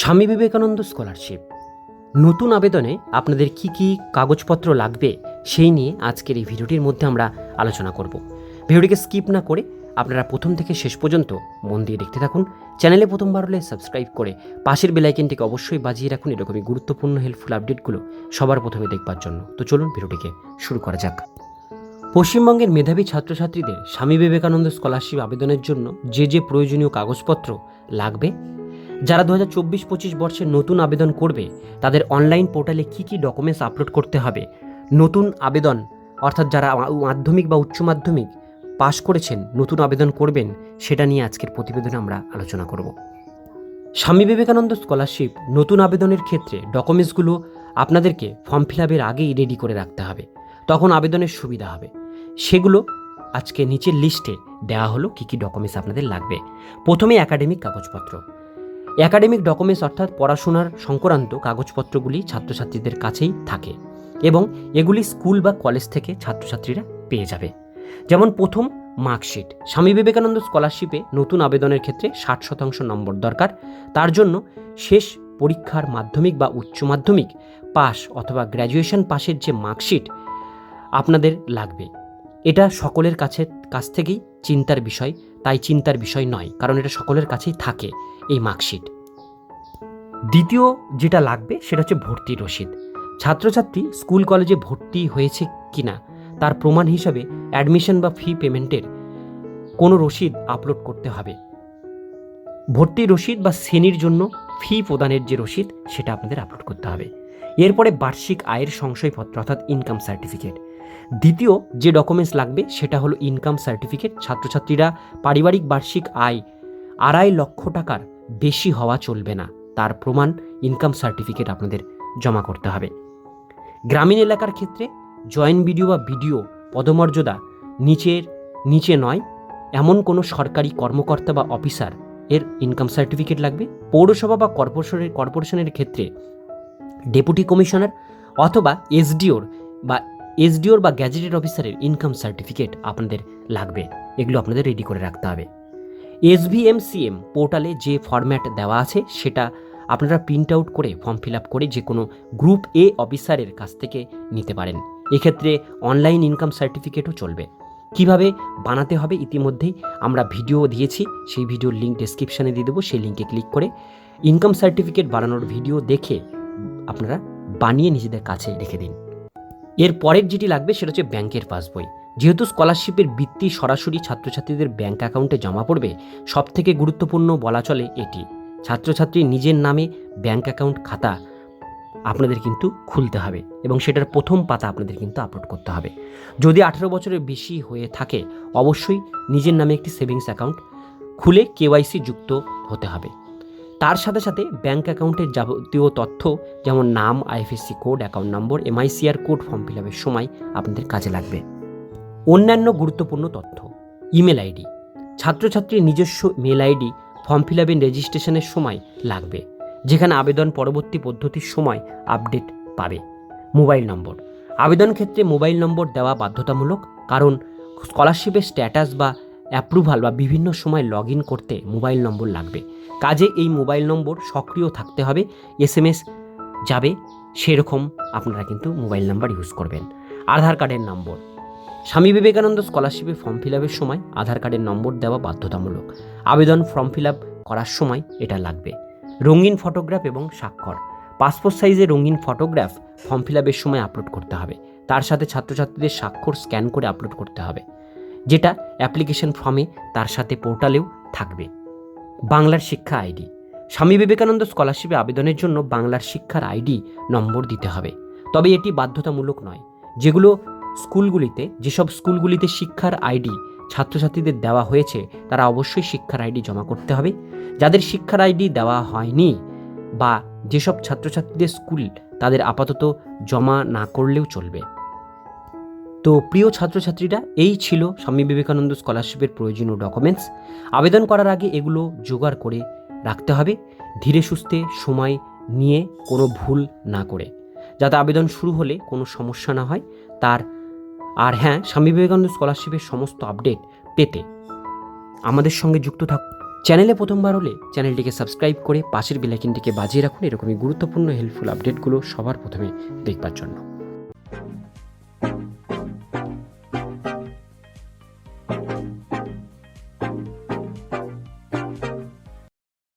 Swami Vivekananda scholarship. নতুন আবেদনে আপনাদের কি কি কাগজপত্র লাগবে সেই নিয়ে আজকের এই ভিডিওটির মধ্যে আমরা আলোচনা করব। ভিডিওটিকে স্কিপ না করে আপনারা প্রথম থেকে শেষ পর্যন্ত মন দিয়ে দেখতে থাকুন। চ্যানেলে প্রথমবার হলে সাবস্ক্রাইব করে পাশের বেলাইকেনটিকে অবশ্যই বাজিয়ে রাখুন। এরকমই গুরুত্বপূর্ণ হেল্পফুল আপডেটগুলো সবার প্রথমে দেখবার জন্য। তো চলুন ভিডিওটিকে শুরু করা যাক। পশ্চিমবঙ্গের মেধাবী ছাত্রছাত্রীদের স্বামী বিবেকানন্দ স্কলারশিপ আবেদনের জন্য যে যে প্রয়োজনীয় কাগজপত্র লাগবে যারা দু হাজার চব্বিশ পঁচিশ বর্ষে নতুন আবেদন করবে, তাদের অনলাইন পোর্টালে কী কী ডকুমেন্টস আপলোড করতে হবে? নতুন আবেদন, অর্থাৎ যারা মাধ্যমিক বা উচ্চ মাধ্যমিক পাশ করেছেন, নতুন আবেদন করবেন, সেটা নিয়ে আজকের প্রতিবেদনে আমরা আলোচনা করব। স্বামী বিবেকানন্দ স্কলারশিপ নতুন আবেদনের ক্ষেত্রে ডকুমেন্টসগুলো আপনাদেরকে ফর্ম ফিল আপের আগেই রেডি করে রাখতে হবে। তখন আবেদনের সুবিধা হবে। সেগুলো আজকে নিচের লিস্টে দেওয়া হলো কী কী ডকুমেন্টস আপনাদের লাগবে। প্রথমে একাডেমিক কাগজপত্র। একাডেমিক ডকুমেন্টস অর্থাৎ পড়াশোনার সংক্রান্ত কাগজপত্রগুলি ছাত্রছাত্রীদের কাছেই থাকে এবং এগুলি স্কুল বা কলেজ থেকে ছাত্রছাত্রীরা পেয়ে যাবে। যেমন প্রথম মার্কশিট। স্বামী বিবেকানন্দ স্কলারশিপে নতুন আবেদনের ক্ষেত্রে ষাট শতাংশ নম্বর দরকার। তার জন্য শেষ পরীক্ষার মাধ্যমিক বা উচ্চ মাধ্যমিক পাস অথবা গ্র্যাজুয়েশন পাশের যে মার্কশিট আপনাদের লাগবে। এটা সকলের কাছে, কাছ থেকেই চিন্তার বিষয়, তাই চিন্তার বিষয় নয়, কারণ এটা সকলের কাছেই থাকে এই মার্কশিট। দ্বিতীয় যেটা লাগবে, সেটা হচ্ছে ভর্তির রসিদ। ছাত্রছাত্রী স্কুল কলেজে ভর্তি হয়েছে কিনা, তার প্রমাণ হিসাবে অ্যাডমিশন বা ফি পেমেন্টের কোনো রসিদ আপলোড করতে হবে। ভর্তির রসিদ বা শ্রেণির জন্য ফি প্রদানের যে রসিদ, সেটা আপনাদের আপলোড করতে হবে। এরপরে বার্ষিক আয়ের সংশয়পত্র, অর্থাৎ ইনকাম সার্টিফিকেট দ্বিতীয় যে ডকুমেন্টস লাগবে সেটা হলো ইনকাম সার্টিফিকেট ছাত্রছাত্রীরা পারিবারিক বার্ষিক আয় আড়াই লক্ষ টাকার বেশি হওয়া চলবে না। তার প্রমাণ ইনকাম সার্টিফিকেট আপনাদের জমা করতে হবে। গ্রামীণ এলাকার ক্ষেত্রে জয়েন্ট বিডিও বা বিডিও পদমর্যাদা নিচের, নিচে নয়, এমন কোনো সরকারি কর্মকর্তা বা অফিসার এর ইনকাম সার্টিফিকেট লাগবে। পৌরসভা বা কর্পোরেশনের কর্পোরেশনের ক্ষেত্রে ডেপুটি কমিশনার অথবা এসডিওর বা এসডিওর বা গ্যাজেটেড অফিসারের ইনকাম সার্টিফিকেট আপনাদের লাগবে। এগুলো আপনাদের রেডি করে রাখতে হবে। এসভিএমসিএম পোর্টালে যে ফরম্যাট দেওয়া আছে, সেটা আপনারা প্রিন্ট আউট করে ফর্ম ফিল আপ করে যে কোনো গ্রুপ এ অফিসারের কাছ থেকে নিতে পারেন। এক্ষেত্রে অনলাইন ইনকাম সার্টিফিকেটও চলবে। কীভাবে বানাতে হবে ইতিমধ্যেই আমরা ভিডিও দিয়েছি, সেই ভিডিওর লিঙ্ক ডেসক্রিপশানে দিয়ে দেবো। সেই লিঙ্কে ক্লিক করে ইনকাম সার্টিফিকেট বানানোর ভিডিও দেখে আপনারা বানিয়ে নিজেদের কাছে রেখে দিন। এর পরের যেটি লাগবে সেটা হচ্ছে ব্যাংকের পাসবই। যেহেতু স্কলারশিপের বৃত্তি সরাসরি ছাত্রছাত্রীদের ব্যাংক অ্যাকাউন্টে জমা পড়বে সব থেকে গুরুত্বপূর্ণ বলা চলে এটি। ছাত্রছাত্রী নিজের নামে ব্যাংক অ্যাকাউন্ট খাতা আপনাদের কিন্তু খুলতে হবে এবং সেটার প্রথম পাতা আপনাদের কিন্তু আপলোড করতে হবে। যদি আঠেরো বছরের বেশি হয়ে থাকে, অবশ্যই নিজের নামে একটি সেভিংস অ্যাকাউন্ট খুলে কেওয়াইসি যুক্ত হতে হবে। তার সাথে সাথে ব্যাংক অ্যাকাউন্টের যাবতীয় তথ্য, যেমন নাম, IFSC code, account number, MICR code, form fill আপের সময় আপনাদের কাজে লাগবে। অন্যান্য গুরুত্বপূর্ণ তথ্য, ইমেল আইডি, ছাত্রছাত্রীর নিজস্ব মেল আইডি, ফর্ম ফিল আপের রেজিস্ট্রেশনের সময় লাগবে, যেখানে আবেদন পরবর্তী পদ্ধতির সময় আপডেট পাবে। মোবাইল নম্বর, আবেদন ক্ষেত্রে মোবাইল নম্বর দেওয়া বাধ্যতামূলক, কারণ স্কলারশিপের স্ট্যাটাস বা অ্যাপ্রুভাল বা বিভিন্ন সময় লগ ইন করতে মোবাইল নম্বর লাগবে। কাজে এই মোবাইল নম্বর সক্রিয় থাকতে হবে, এস এম এস যাবে, সেরকম আপনারা কিন্তু মোবাইল নাম্বার ইউজ করবেন। আধার কার্ডের নম্বর। স্বামী বিবেকানন্দ স্কলারশিপে ফর্ম ফিল আপের সময় আধার কার্ডের নম্বর দেওয়া বাধ্যতামূলক। আবেদন ফর্ম ফিল আপ করার সময় এটা লাগবে। রঙিন ফটোগ্রাফ এবং স্বাক্ষর। পাসপোর্ট সাইজে রঙিন ফটোগ্রাফ ফর্ম ফিল আপের সময় আপলোড করতে হবে। তার সাথে ছাত্রছাত্রীদের স্বাক্ষর স্ক্যান করে আপলোড করতে হবে। যেটা অ্যাপ্লিকেশন ফর্মে তার সাথে পোর্টালেও থাকবে। বাংলার শিক্ষা আইডি। স্বামী বিবেকানন্দ স্কলারশিপে আবেদনের জন্য বাংলার শিক্ষার আইডি নম্বর দিতে হবে। তবে এটি বাধ্যতামূলক নয়। যেগুলো স্কুলগুলিতে, যেসব স্কুলগুলিতে শিক্ষার আইডি ছাত্রছাত্রীদের দেওয়া হয়েছে, তারা অবশ্যই শিক্ষার আইডি জমা করতে হবে। যাদের শিক্ষার আইডি দেওয়া হয়নি বা যেসব ছাত্রছাত্রীদের স্কুল তাদের আপাতত জমা না করলেও চলবে। তো প্রিয় ছাত্রছাত্রীরা, এই ছিল স্বামী বিবেকানন্দ স্কলারশিপের প্রয়োজনীয় ডকুমেন্টস। আবেদন করার আগে এগুলো জোগাড় করে রাখতে হবে। ধীরে সুস্থে সময় নিয়ে কোনো ভুল না করে। যাতে আবেদন শুরু হলে কোনো সমস্যা না হয়। তার, আর হ্যাঁ স্বামী বিবেকানন্দ স্কলারশিপের সমস্ত আপডেট পেতে আমাদের সঙ্গে যুক্ত থাক। চ্যানেলে প্রথমবার হলে চ্যানেলটিকে সাবস্ক্রাইব করে পাশের বেলাইকিনটিকে বাজিয়ে রাখুন। এরকমই গুরুত্বপূর্ণ হেল্পফুল আপডেটগুলো সবার প্রথমে দেখবার জন্য।